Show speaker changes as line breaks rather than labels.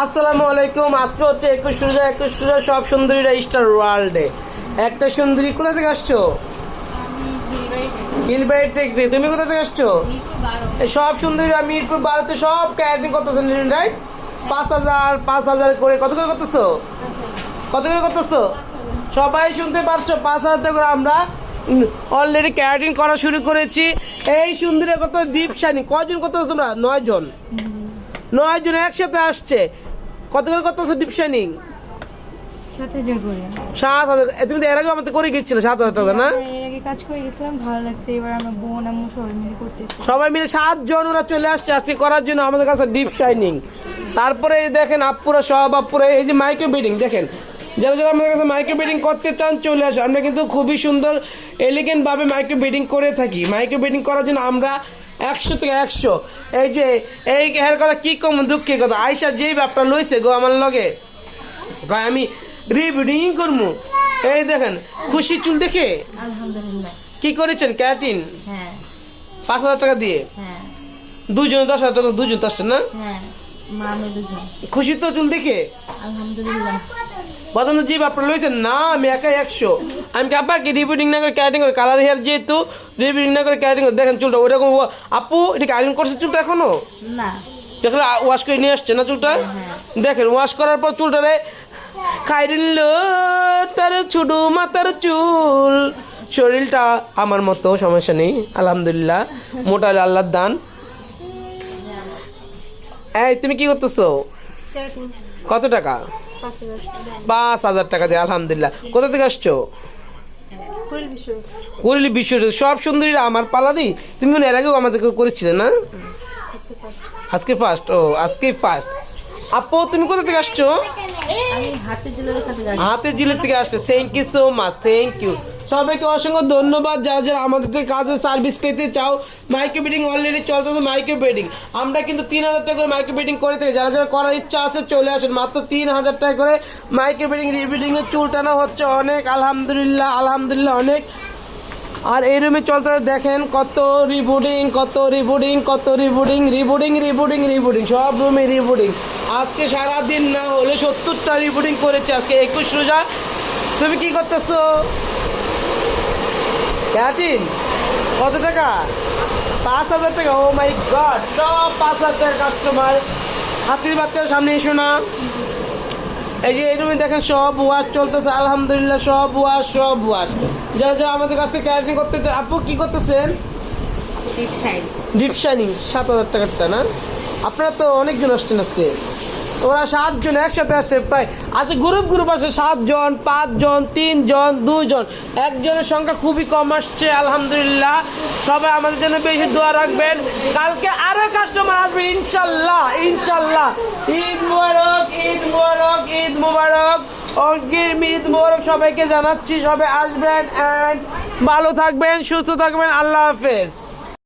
আসসালামু আলাইকুম। আজকে হচ্ছে একুশ রোজা একুশ রোজা সব সুন্দরীরা স্টার ওয়ার্ল্ডে একটা সুন্দরী কোথা থেকে আসছো? হিলবাড়ি থেকে। তুমি কোথা থেকে আসছো? এই সব সুন্দরীরা মিরপুর বারোতে সব ক্যাটারিং করতেছেন রাইট পাঁচ হাজার পাঁচ হাজার করে। কত করে করতেছো? কত করে করতেছো? সবাই শুনতে পারছ? পাঁচ হাজার টাকা করে আমরা অলরেডি ক্যারাটিং করা শুরু করেছি। এই সুন্দরী কত ডিপ শাইনিং কজন করতেছো তোমরা? নয় জন নয় জন একসাথে আসছে। কত করে করতেছো ডিপ শাইনিং
সাত হাজার করে।
সাত হাজার। এ, তুমি তো এর আগে আমাদের করে গেছিলে সাত হাজার টাকা না?
আমরা এর আগে কাজ করে গেছিলাম ভালো লাগছে। এবার আমরা বোন আম্মু সবাই মিলে করতেছি।
সবাই মিলে সাতজন ওরা চলে আসছে আজকে করার জন্য আমাদের কাছে ডিপ শাইনিং তারপরে দেখেন আপুরা সব আপুরা এই যে মাইক্রো বিডিং দেখেন। যারা যারা আমাদের কাছে মাইক্রো বেডিং করতে চান চলে আসে আমরা কিন্তু খুবই সুন্দর এলিগেন্ট ভাবে মাইক্রো বেডিং করে থাকি। মাইক্রো বেডিং করার জন্য আমরা একশো থেকে একশো। এই যে এই এর কথা কি কম দুঃখের কথা? আয়সা যেই ব্যাপারটা লইছে গো আমার লগে আমি রিবিডিং করব এই দেখেন খুশি চুল দেখে? কি করেছেন ক্যারাটিন?
হ্যাঁ।
পাঁচ হাজার টাকা দিয়ে?
হ্যাঁ।
দুজনে দশ হাজার টাকা দুজন আসছে না?
হ্যাঁ
খুশি তো চুল দেখে?
আলহামদুলিল্লাহ।
প্রথমে যে ব্যাপারটা লইছেন না আমি একাই একশো। আমি কাপাকে রিপিটিং না করে ক্যারাটিং করে কালার হেয়ার যেহেতু রিপিটিং না করে ক্যারাটিং করে দেখেন চুলটা ওরকম আপু এটা কি আয়রন করছে চুলটা এখনও?
না।
দেখলে ওয়াশ করে নিয়ে আসছে না চুলটা? দেখেন ওয়াশ করার পর চুলটারে খাইরিল তার ছোট মাথার চুল। শরীরটা আমার মতো সমস্যা নেই আলহামদুলিল্লাহ মোটা আল্লাহর দান। এই তুমি কি করতেছো? কত টাকা?
পাঁচ হাজার
টাকা দিয়ে আলহামদুলিল্লাহ। কোথা থেকে আসছো?
কুড়ি বিশ্ব
সব সুন্দরীরা আমার পালা দিই তুমি মনে এর আগেও আমাদেরকে করেছিলে না? আজকে ফার্স্ট ও আজকে ফার্স্ট আপু তুমি কোথা থেকে আসছো?
হাতে জেলে থেকে
হাতে জিলের থেকে আসছে। Thank you so much thank you সবাইকে অসংখ্য ধন্যবাদ, যারা যারা আমাদের থেকে কাজের সার্ভিস পেতে চাও। মাইক্রো বেডিং অলরেডি চলতেছে মাইক্রো বেডিং আমরা কিন্তু তিন হাজার টাকা করে মাইক্রো বেডিং করে থাকি। যারা যারা করার ইচ্ছা আছে, চলে আসেন। মাত্র তিন হাজার টাকা করে মাইক্রো বেডিং রিবিডিং এর চুল টানা হচ্ছে অনেক। আলহামদুলিল্লাহ আলহামদুলিল্লাহ অনেক। আর এই রুমে চলতে দেখেন কত রিবুডিং কত রিবুডিং কত রিবুডিং রিবুডিং রিবুডিং রিবুডিং সব রুমে রিবুডিং আজকে সারাদিন না হলে সত্তরটা রিবুডিং করেছে। আজকে একুশ রোজা। তুমি কি করতেছো? ক্যাটিন কত টাকা? পাঁচ হাজার টাকা ও মাই গড সব পাঁচ হাজার টাকা কাস্টমার হাতির বাচ্চার সামনে এসো না। এই যে এই দেখেন সব ওয়াশ চলতেছে আলহামদুলিল্লাহ সব ওয়াশ সব ওয়াশ যারা যারা আমাদের কাছ থেকে ক্যাটারিং করতে আপু কি করতেছেন? ডিপ শাইনিং সাত হাজার টাকারটা না? আপনারা তো অনেকজন আসছেন আজকে। ওরা সাতজন একসাথে আসছে, প্রায় আজকে গ্রুপ গ্রুপ আছে সাতজন, পাঁচজন, তিনজন, দুইজন। একজনের সংখ্যা খুবই কম আসছে, আলহামদুলিল্লাহ। সবাই আমাদের জন্য বেশি দোয়া রাখবেন। কালকে আরও কাস্টমার আসবে, ইনশাল্লাহ ইনশাল্লাহ। ঈদ মুবারক ঈদ মুবারক ঈদ মুবারক। অগ্রিম ঈদ মুবারক সবাইকে জানাচ্ছি, সবাই আসবেন অ্যান্ড ভালো থাকবেন, সুস্থ থাকবেন। আল্লাহ হাফেজ।